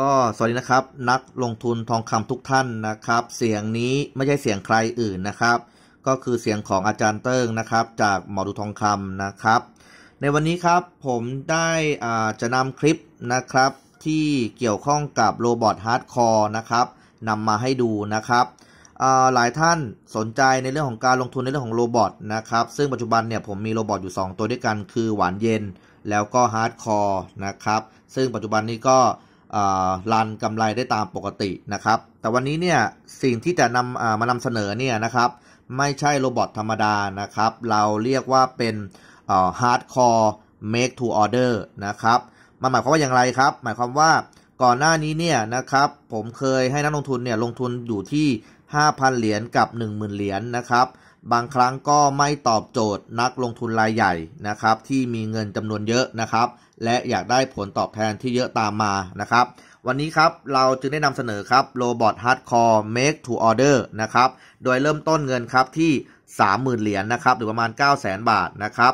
ก็สวัสดีนะครับ นักลงทุนทองคำทุกท่านนะครับ เสียงนี้ไม่ใช่เสียงใครอื่นนะครับ ก็คือเสียงของอาจารย์เติ้งนะครับ จากหมอดูทองคำนะครับ ในวันนี้ครับผมได้อ่าจะนำคลิปนะครับ ที่เกี่ยวข้องกับโรบอทฮาร์ดคอร์นะครับนำมาให้ดูนะครับอ่าหลายท่านสนใจในเรื่องของการลงทุนในเรื่องของโรบอทนะครับซึ่งปัจจุบันเนี่ยผมมีโรบอทอยู่ 2 ตัวด้วยกันคือหวานเย็น แล้วก็ฮาร์ดคอร์นะครับซึ่งปัจจุบันนี้ก็ รันกำไรได้ตามปกตินะครับ แต่วันนี้เนี่ยสิ่งที่จะนำมานำเสนอเนี่ยนะครับ ไม่ใช่โรบอทธรรมดานะครับ เราเรียกว่าเป็นฮาร์ดคอร์ make to order นะครับมันหมายความว่าอย่างไรครับ หมายความว่าก่อนหน้านี้เนี่ยนะครับผมเคยให้นักลงทุนเนี่ยลงทุนอยู่ที่ 5,000 เหรียญกับ 10,000 เหรียญนะครับ บางครั้งก็ไม่ตอบโจทย์นักลงทุนรายใหญ่นะครับ ที่มีเงินจำนวนเยอะนะครับ และอยากได้ผลตอบแทนที่เยอะตามมานะครับ วันนี้ครับเราจึงได้นำเสนอครับ Robot Hardcore Make to Order นะครับ โดยเริ่มต้นเงินครับที่ 30,000 เหรียญนะครับ หรือประมาณ 900,000 บาทนะครับ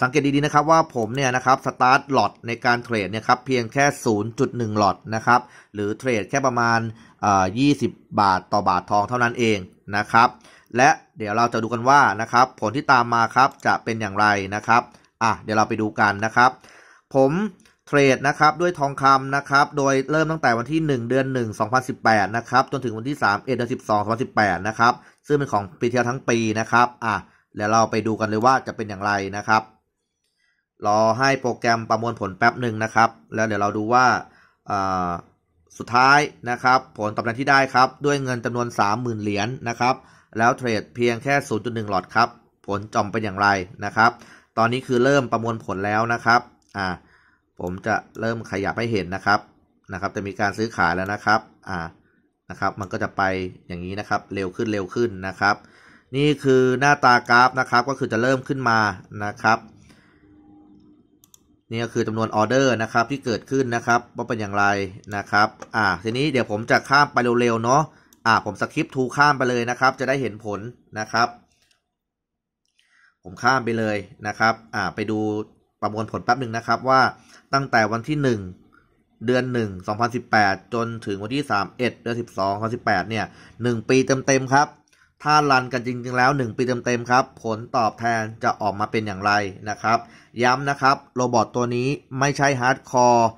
สังเกตดีๆนะครับว่าผมเนี่ยนะครับสตาร์ทหลอตในการเทรดเนี่ยครับเพียงแค่ 0.1 หลอตนะครับหรือเทรดแค่ประมาณ 20 บาทต่อบาททองเท่านั้นเองนะครับและเดี๋ยวเราจะดูกันว่านะครับผลที่ตามมาครับจะเป็นอย่างไรนะครับอะเดี๋ยวเราไปดูกันนะครับ ผมเทรดนะครับด้วยทองคำนะครับโดยเริ่มตั้งแต่วันที่ 1 เดือน 1 2018นะครับจนถึงวันที่3เดือน12 2018นะครับซึ่งเป็นของปีเที่ยวทั้งปีนะครับอะเดี๋ยวเราไปดูกันเลยว่าจะเป็นอย่างไรนะครับ รอให้โปรแกรมประมวลผลแป๊บหนึ่งนะครับ แล้วเดี๋ยวเราดูว่าสุดท้ายนะครับ ผลตอบแทนที่ได้ครับ ด้วยเงินจำนวน 30,000 เหรียญนนะครับ แล้วเทรดเพียงแค่ 0.1 หลอดครับ ผลจอมเป็นอย่างไรนะครับ ตอนนี้คือเริ่มประมวลผลแล้วนะครับอ่าผมจะเริ่มขยับให้เห็นนะครับนะครับ จะมีการซื้อขายแล้วนะครับอ่านะครับ มันก็จะไปอย่างนี้นะครับ เร็วขึ้นเร็วขึ้นนะครับ นี่คือหน้าตากราฟนะครับ ก็คือจะเริ่มขึ้นมานะครับ นี่ก็คือจำนวนออเดอร์นะครับที่เกิดขึ้นนะครับว่าเป็นอย่างไรนะครับอ่าทีนี้เดี๋ยวผมจะข้ามไปเร็วๆเนาะอ่าผมสคริปทูข้ามไปเลยนะครับ จะได้เห็นผลนะครับ ผมข้ามไปเลยนะครับอ่าไปดูประมวลผลแป๊บหนึ่งนะครับว่าตั้งแต่วันที่ 1 เดือน 1 2018 จนถึงวันที่ 31 เดือน 12 2018 เนี่ย 1 ปีเต็มๆครับ ถ้ารันกันจริงๆแล้ว 1 ปีเต็มๆครับ ผลตอบแทนจะออกมาเป็นอย่างไรนะครับ ย้ำนะครับโรบอทตัวนี้ไม่ใช่ฮาร์ดคอร์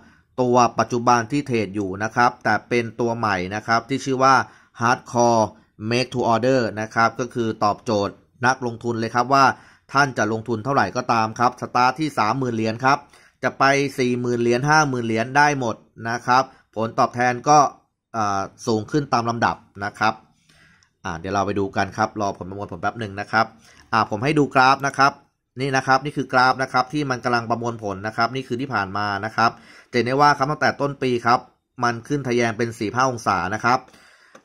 ตัวปัจจุบันที่เทรดอยู่นะครับ แต่เป็นตัวใหม่นะครับที่ชื่อว่า Hardcore Make to Order นะครับก็คือตอบโจทย์นักลงทุนเลยครับว่าท่านจะลงทุนเท่าไหร่ก็ตามครับ สตาร์ทที่ 30,000 เหรียญครับ จะไป 40,000 เหรียญ 50,000 เหรียญได้หมดนะครับ ผลตอบแทนก็สูงขึ้นตามลำดับนะครับ อ่าเดี๋ยวเราไปดูกันครับ รอผลประมวลผลแป๊บหนึ่งนะครับอ่าผมให้ดูกราฟนะครับนี่นะครับนี่คือกราฟนะครับที่มันกำลังประมวลผลนะครับนี่คือที่ผ่านมานะครับจะเห็นได้ว่าครับตั้งแต่ต้นปีครับมันขึ้นทะแยงเป็น4ี่ห้าองศานะครับ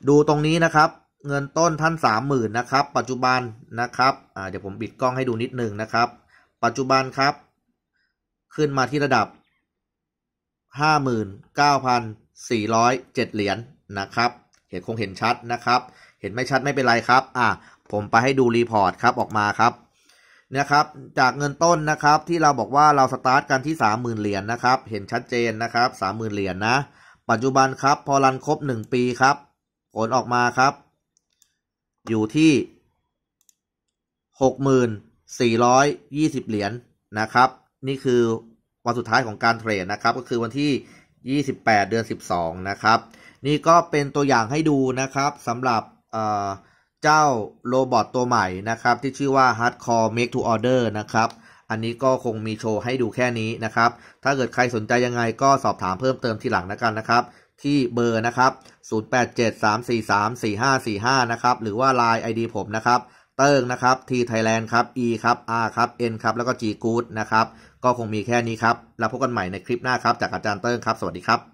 ดูตรงนี้นะครับ เงินต้นท่านสามหมื่นนะครับ ปัจจุบันนะครับอ่าเดี๋ยวผมบิดกล้องให้ดูนิดนึงนะครับ ปัจจุบันครับ ขึ้นมาที่ระดับห้าหมื่นเก้าพันสี่ร้อยเจ็ดเหรียญนะครับ เห็นคงเห็นชัดนะครับ เห็นไม่ชัดไม่เป็นไรครับ อะผมไปให้ดูรีพอร์ตครับออกมาครับนะครับจากเงินต้นนะครับที่เราบอกว่าเราสตาร์ทกันที่สามหมื่นเหรียญนนะครับ เห็นชัดเจนนะครับสามหมื่นเหรียญนนะ ปัจจุบันครับ พอรันครบหนึ่งปีครับ ผลออกมาครับ อยู่ที่หกหมื่นสี่ร้อยยี่สิบเหรียญนนะครับ นี่คือวันสุดท้ายของการเทรดนะครับ ก็คือวันที่ยี่สิบแปดเดือนสิบสองนะครับ นี่ก็เป็นตัวอย่างให้ดูนะครับสำหรับ เจ้าโรบอทตัวใหม่นะครับ ที่ชื่อว่า Hardcore Make to Order นะครับ อันนี้ก็คงมีโชว์ให้ดูแค่นี้นะครับ ถ้าเกิดใครสนใจยังไงก็สอบถามเพิ่มเติมทีหลังนะกันนะครับ ที่เบอร์นะครับ 0873434545 นะครับ หรือว่า Line ID ผมนะครับเติ้งนะครับ T Thailand ครับ E ครับ R ครับ N ครับ แล้วก็ G Good นะครับ ก็คงมีแค่นี้ครับ แล้วพบกันใหม่ในคลิปหน้าครับ จากอาจารย์เติ้งครับ สวัสดีครับ